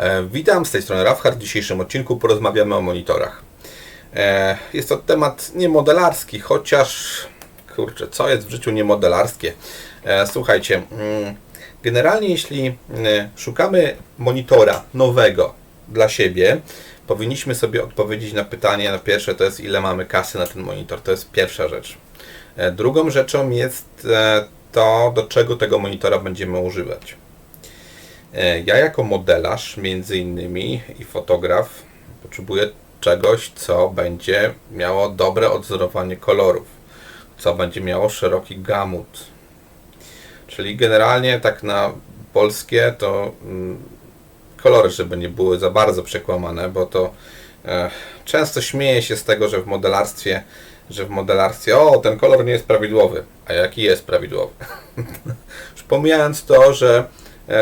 E, Witam, z tej strony Rafhard. W dzisiejszym odcinku porozmawiamy o monitorach. E, Jest to temat niemodelarski, chociaż kurczę, co jest w życiu niemodelarskie? E, Słuchajcie, mm, generalnie jeśli szukamy monitora nowego dla siebie, powinniśmy sobie odpowiedzieć na pytanie, na pierwsze to jest ile mamy kasy na ten monitor, to jest pierwsza rzecz. Drugą rzeczą jest to, do czego tego monitora będziemy używać. E, Ja jako modelarz między innymi i fotograf potrzebuję czegoś, co będzie miało dobre odzorowanie kolorów, co będzie miało szeroki gamut. Czyli generalnie tak na polskie to mm, kolory, żeby nie były za bardzo przekłamane, bo to e, często śmieje się z tego, że w modelarstwie, że w modelarstwie, o, ten kolor nie jest prawidłowy, a jaki jest prawidłowy? Już pomijając to, że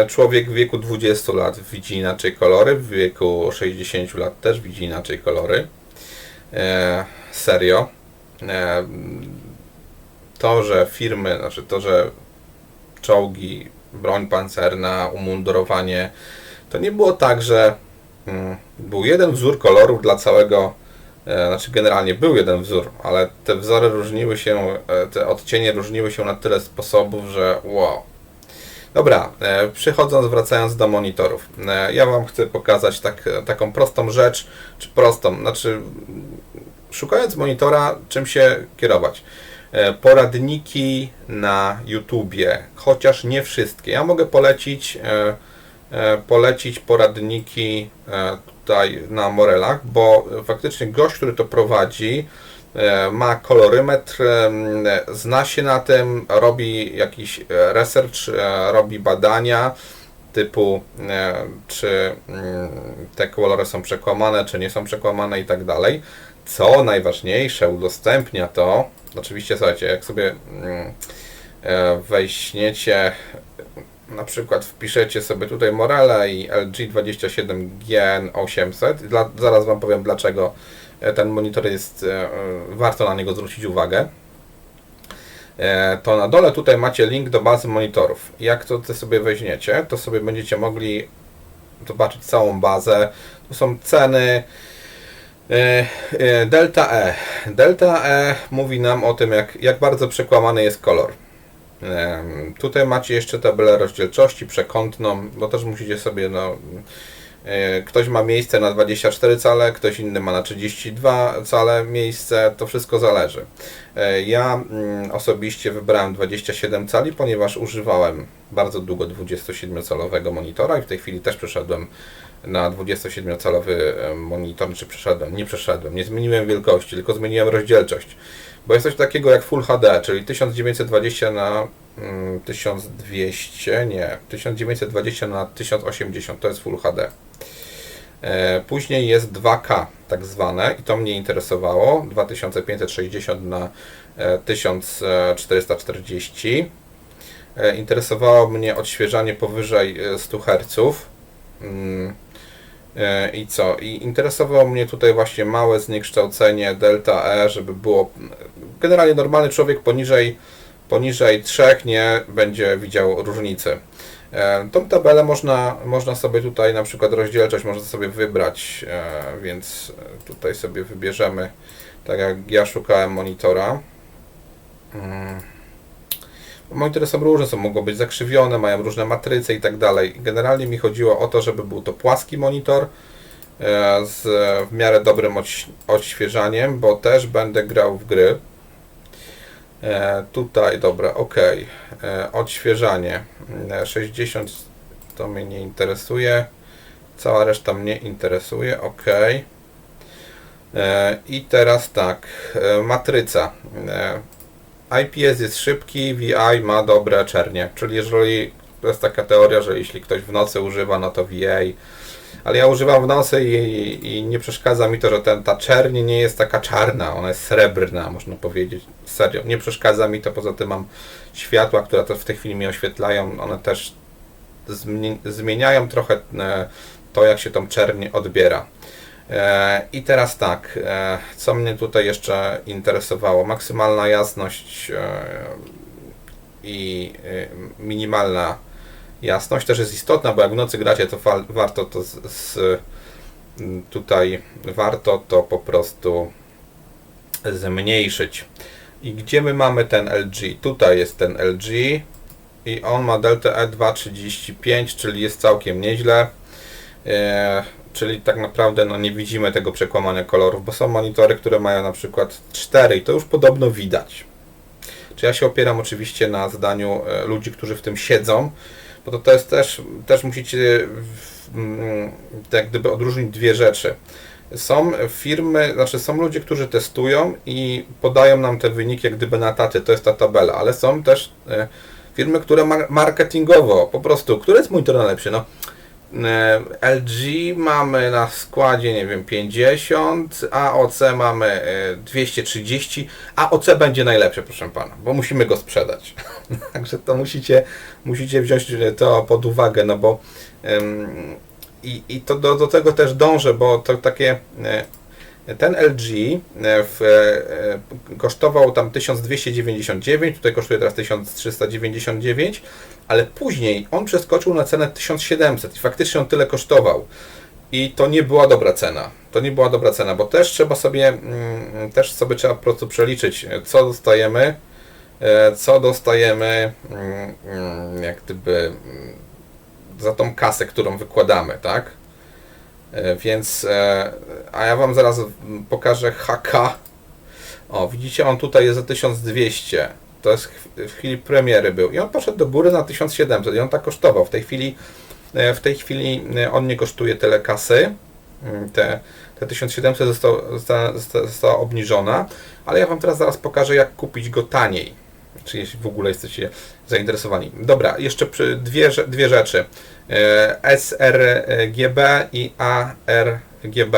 człowiek w wieku 20 lat widzi inaczej kolory, w wieku 60 lat też widzi inaczej kolory. E, serio. E, to, że firmy, znaczy to, że czołgi, broń pancerna, umundurowanie, to nie było tak, że mm, był jeden wzór kolorów dla całego, e, znaczy generalnie był jeden wzór, ale te wzory różniły się, e, te odcienie różniły się na tyle sposobów, że wow. Dobra, e, przechodząc, wracając do monitorów. E, ja Wam chcę pokazać tak, taką prostą rzecz, czy prostą, znaczy szukając monitora, czym się kierować. E, Poradniki na YouTubie, chociaż nie wszystkie. Ja mogę polecić, e, e, polecić poradniki e, tutaj na Morelach, bo faktycznie gość, który to prowadzi, e, ma kolorymetr, em, zna się na tym, robi jakiś e, research, e, robi badania typu e, czy mm, te kolory są przekłamane, czy nie są przekłamane i tak dalej. Co najważniejsze, udostępnia to, oczywiście słuchajcie, jak sobie mm, e, weźmiecie, na przykład wpiszecie sobie tutaj Morele i LG 27GN800, dla, zaraz Wam powiem dlaczego e, ten monitor jest, e, e, warto na niego zwrócić uwagę. E, to na dole tutaj macie link do bazy monitorów. Jak to sobie weźmiecie, to sobie będziecie mogli zobaczyć całą bazę. Tu są ceny. E, e, Delta E. Delta E mówi nam o tym, jak, jak bardzo przekłamany jest kolor. Tutaj macie jeszcze tabelę rozdzielczości przekątną, bo też musicie sobie, no, e, ktoś ma miejsce na 24 cale, ktoś inny ma na 32 cale miejsce, to wszystko zależy. E, Ja mm, osobiście wybrałem 27 cali, ponieważ używałem bardzo długo 27-calowego monitora i w tej chwili też przeszedłem na 27-calowy e, monitor, czy przeszedłem, nie przeszedłem, nie zmieniłem wielkości, tylko zmieniłem rozdzielczość. Bo jest coś takiego jak Full HD, czyli 1920 na mm, 1200, nie, 1920 na 1080 to jest Full HD. E, Później jest 2K tak zwane i to mnie interesowało, 2560 na e, 1440. E, Interesowało mnie odświeżanie powyżej e, 100 Hz. Mm, e, I co? I interesowało mnie tutaj właśnie małe zniekształcenie delta E, żeby było generalnie normalny człowiek poniżej, poniżej 3 nie będzie widział różnicy. E, Tą tabelę można, można sobie tutaj na przykład rozdzielczość można sobie wybrać, e, więc tutaj sobie wybierzemy, tak jak ja szukałem monitora. Mm. Monitory są różne, są, mogą być zakrzywione, mają różne matryce i tak dalej. Generalnie mi chodziło o to, żeby był to płaski monitor e, z w miarę dobrym odś- odświeżaniem, bo też będę grał w gry. E, tutaj, dobra, ok. E, odświeżanie E, 60 to mnie nie interesuje. Cała reszta mnie interesuje, ok. E, I teraz tak, e, matryca. E, IPS jest szybki, VI ma dobre czernie, czyli jeżeli to jest taka teoria, że jeśli ktoś w nocy używa, no to VA, ale ja używam w nocy i, i nie przeszkadza mi to, że ten, ta czerń nie jest taka czarna, ona jest srebrna, można powiedzieć, serio, nie przeszkadza mi to, poza tym mam światła, które to w tej chwili mi oświetlają, one też zmieni- zmieniają trochę e, to, jak się tą czerń odbiera. E, I teraz tak, e, co mnie tutaj jeszcze interesowało? Maksymalna jasność i minimalna Jasność też jest istotna, bo jak w nocy gracie, to warto to z, z, tutaj warto to po prostu zmniejszyć. I gdzie my mamy ten LG? Tutaj jest ten LG i on ma delta E235, czyli jest całkiem nieźle. E, czyli tak naprawdę no, nie widzimy tego przekłamania kolorów, bo są monitory, które mają na przykład 4 i to już podobno widać. Czy ja się opieram oczywiście na zdaniu e, ludzi, którzy w tym siedzą, bo to, to jest też, też musicie jak gdyby odróżnić dwie rzeczy. Są firmy, znaczy są ludzie, którzy testują i podają nam te wyniki jak gdyby na taty, to jest ta tabela, ale są też e, firmy, które marketingowo po prostu, który jest monitor najlepszy, no LG mamy na składzie, nie wiem, 50, AOC mamy 230, AOC będzie najlepsze, proszę pana, bo musimy go sprzedać. Także to musicie, musicie wziąć to pod uwagę, no bo i, i to do, do tego też dążę, bo to takie e, ten LG e, w, e, kosztował tam 1299, tutaj kosztuje teraz 1399, ale później on przeskoczył na cenę 1700 i faktycznie on tyle kosztował. I to nie była dobra cena. To nie była dobra cena, bo też trzeba sobie, mm, też sobie trzeba po prostu przeliczyć, co dostajemy, co dostajemy, mm, mm, jak gdyby za tą kasę, którą wykładamy, tak? E, więc, e, a ja Wam zaraz pokażę HK. O, widzicie, on tutaj jest za 1200. To jest w chwili premiery był. I on poszedł do góry na 1700 i on tak kosztował. W tej chwili, e, w tej chwili on nie kosztuje tyle kasy. Mm, te, te 1700 została, została, została obniżona, ale ja Wam teraz zaraz pokażę, jak kupić go taniej czy jeśli w ogóle jesteście zainteresowani. Dobra, jeszcze dwie, dwie rzeczy. E, sRGB i ARGB.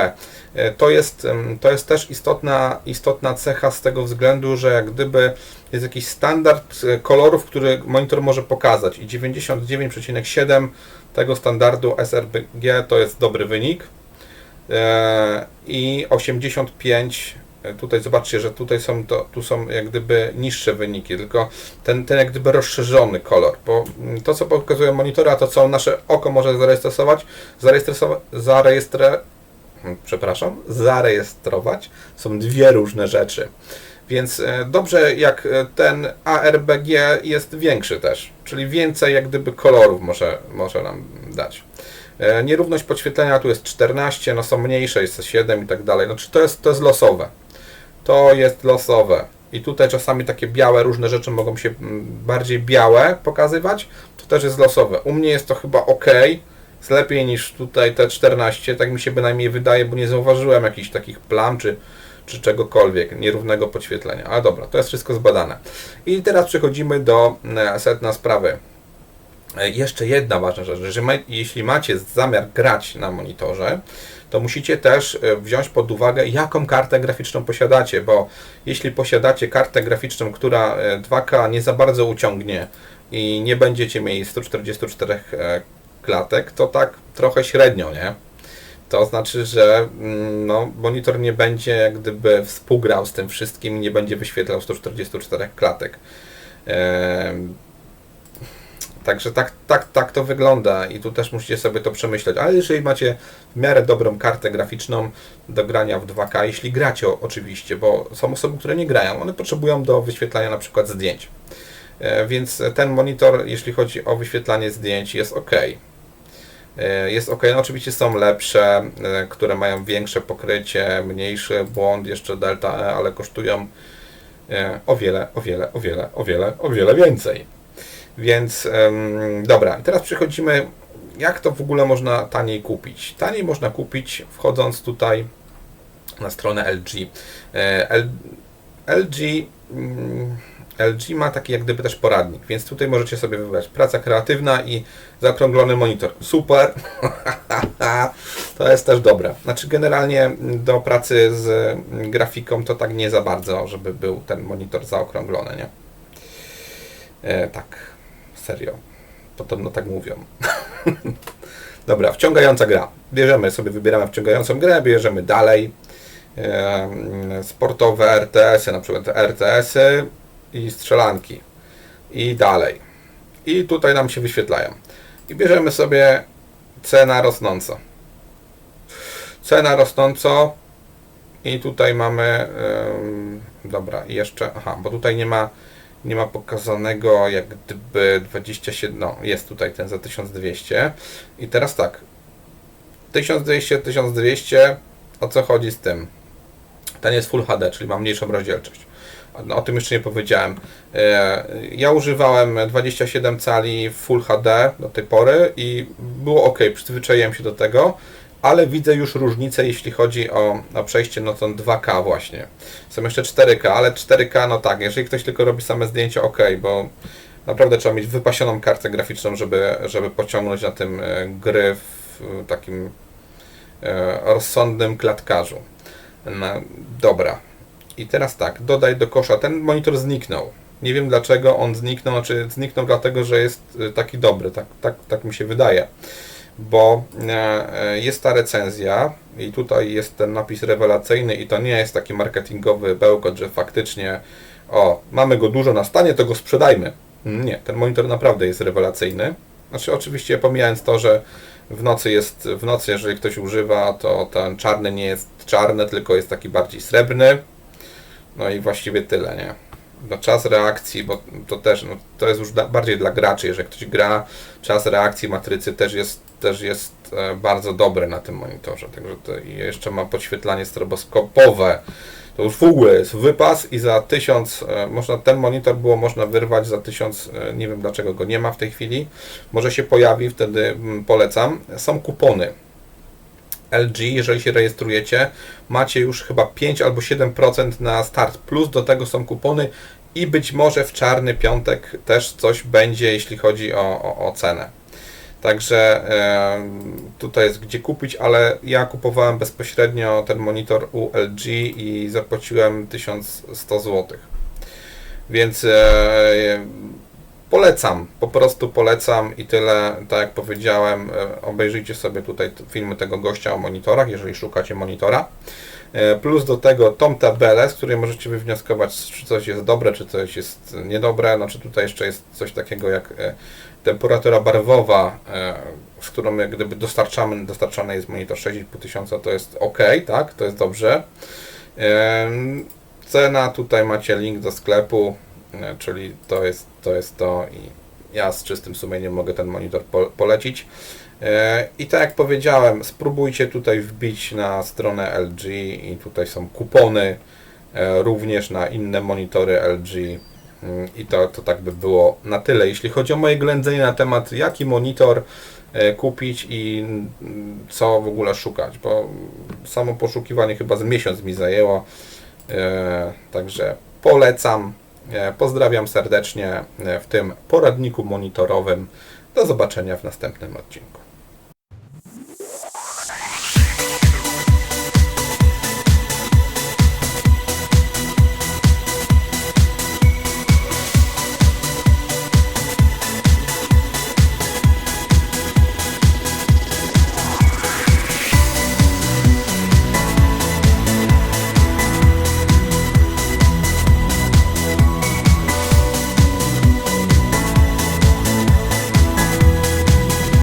E, to jest, to jest też istotna, istotna cecha z tego względu, że jak gdyby jest jakiś standard e, kolorów, który monitor może pokazać i 99,7 tego standardu sRGB to jest dobry wynik i 85 Tutaj zobaczcie, że tutaj są to, tu są jak gdyby niższe wyniki, tylko ten, ten jak gdyby rozszerzony kolor, bo to co pokazuje monitora, to co nasze oko może zarejestrować, zarejestrować, zarejestre, hmm, przepraszam, zarejestrować, są dwie różne rzeczy. Więc e, dobrze jak e, ten ARBG jest większy też, czyli więcej jak gdyby kolorów może, może nam dać. E, nierówność podświetlenia tu jest 14, no są mniejsze, jest 7 i tak dalej. No, czy to jest, to jest losowe to jest losowe. I tutaj czasami takie białe różne rzeczy mogą się mm, bardziej białe pokazywać. To też jest losowe. U mnie jest to chyba ok. Jest lepiej niż tutaj te 14. Tak mi się bynajmniej wydaje, bo nie zauważyłem jakichś takich plam czy, czy czegokolwiek, nierównego podświetlenia. Ale dobra, to jest wszystko zbadane. I teraz przechodzimy do e, setna sprawy. E, jeszcze jedna ważna rzecz, że jeśli macie zamiar grać na monitorze, to musicie też e, wziąć pod uwagę, jaką kartę graficzną posiadacie, bo jeśli posiadacie kartę graficzną, która 2K e, nie za bardzo uciągnie i nie będziecie mieli 144 e, klatek, to tak trochę średnio, nie? To znaczy, że mm, no, monitor nie będzie jak gdyby współgrał z tym wszystkim i nie będzie wyświetlał 144 klatek. Także tak, tak, tak to wygląda i tu też musicie sobie to przemyśleć. Ale jeżeli macie w miarę dobrą kartę graficzną do grania w 2K, jeśli gracie oczywiście, bo są osoby, które nie grają, one potrzebują do wyświetlania na przykład zdjęć. E, więc ten monitor, jeśli chodzi o wyświetlanie zdjęć, jest ok. E, jest ok, no oczywiście są lepsze, e, które mają większe pokrycie, mniejszy błąd, jeszcze delta E, ale kosztują o wiele, o wiele, o wiele, o wiele, o wiele więcej. Więc dobra, teraz przechodzimy, jak to w ogóle można taniej kupić. Taniej można kupić wchodząc tutaj na stronę LG. E, LG, LG mm, ma taki jak gdyby też poradnik, więc tutaj możecie sobie wybrać praca kreatywna i zaokrąglony monitor. Super! to jest też dobre. Znaczy generalnie do pracy z grafiką to tak nie za bardzo, żeby był ten monitor zaokrąglony, nie? E, tak. Serio. Podobno tak mówią. Dobra, wciągająca gra. Bierzemy sobie, wybieramy wciągającą grę, bierzemy dalej. sportowe RTS-y, na przykład RTS-y i strzelanki. I dalej. I tutaj nam się wyświetlają. I bierzemy sobie cena rosnąca. Cena rosnąco i tutaj mamy ym, dobra, jeszcze, aha, bo tutaj nie ma nie ma pokazanego jak gdyby 27, no jest tutaj ten za 1200 i teraz tak 1200, 1200 o co chodzi z tym? Ten jest Full HD, czyli ma mniejszą rozdzielczość. No, o tym jeszcze nie powiedziałem. E, Ja używałem 27 cali Full HD do tej pory i było ok, przyzwyczaiłem się do tego, ale widzę już różnicę, jeśli chodzi o, o przejście no to 2K właśnie. Są jeszcze 4K, ale 4K, no tak, jeżeli ktoś tylko robi same zdjęcia, ok, bo naprawdę trzeba mieć wypasioną kartę graficzną, żeby, żeby pociągnąć na tym e, gry w e, takim e, rozsądnym klatkarzu. No, dobra. I teraz tak, dodaj do kosza. Ten monitor zniknął. Nie wiem dlaczego on zniknął, znaczy zniknął dlatego, że jest y, taki dobry, tak, tak, tak mi się wydaje. Bo e, e, jest ta recenzja i tutaj jest ten napis rewelacyjny i to nie jest taki marketingowy bełkot, że faktycznie o, mamy go dużo na stanie, to go sprzedajmy. Nie, ten monitor naprawdę jest rewelacyjny. Znaczy oczywiście pomijając to, że w nocy jest, w nocy jeżeli ktoś używa, to ten czarny nie jest czarny, tylko jest taki bardziej srebrny. No i właściwie tyle, nie? No, czas reakcji, bo to też, no, to jest już da, bardziej dla graczy, jeżeli ktoś gra, czas reakcji matrycy też jest, też jest e, bardzo dobry na tym monitorze, także to jeszcze ma podświetlanie stroboskopowe, to już w ogóle jest wypas i za 1000, e, można, ten monitor było można wyrwać za 1000, e, nie wiem dlaczego go nie ma w tej chwili, może się pojawi, wtedy mm, polecam, są kupony, LG, jeżeli się rejestrujecie, macie już chyba 5 albo 7% na start, plus do tego są kupony i być może w czarny piątek też coś będzie, jeśli chodzi o, o, o cenę. Także tutaj jest gdzie kupić, ale ja kupowałem bezpośrednio ten monitor u LG i zapłaciłem 1100 zł. Więc e, Polecam, po prostu polecam i tyle, tak jak powiedziałem, e, obejrzyjcie sobie tutaj filmy tego gościa o monitorach, jeżeli szukacie monitora. E, Plus do tego tą tabelę, z której możecie wywnioskować, czy coś jest dobre, czy coś jest niedobre. Znaczy tutaj jeszcze jest coś takiego jak e, temperatura barwowa, z którą gdyby dostarczamy, dostarczany jest monitor 6,5 tysiąca, to jest ok, tak, to jest dobrze. Cena, tutaj macie link do sklepu, czyli to jest to, jest to i ja z czystym sumieniem mogę ten monitor po, polecić. E, I tak jak powiedziałem, spróbujcie tutaj wbić na stronę LG i tutaj są kupony e, również na inne monitory LG. Mm, I to, to tak by było na tyle. Jeśli chodzi o moje ględzenie na temat, jaki monitor e, kupić i mm, co w ogóle szukać, bo samo poszukiwanie chyba z miesiąc mi zajęło. E, Także polecam. E, Pozdrawiam serdecznie e, w tym poradniku monitorowym. Do zobaczenia w następnym odcinku.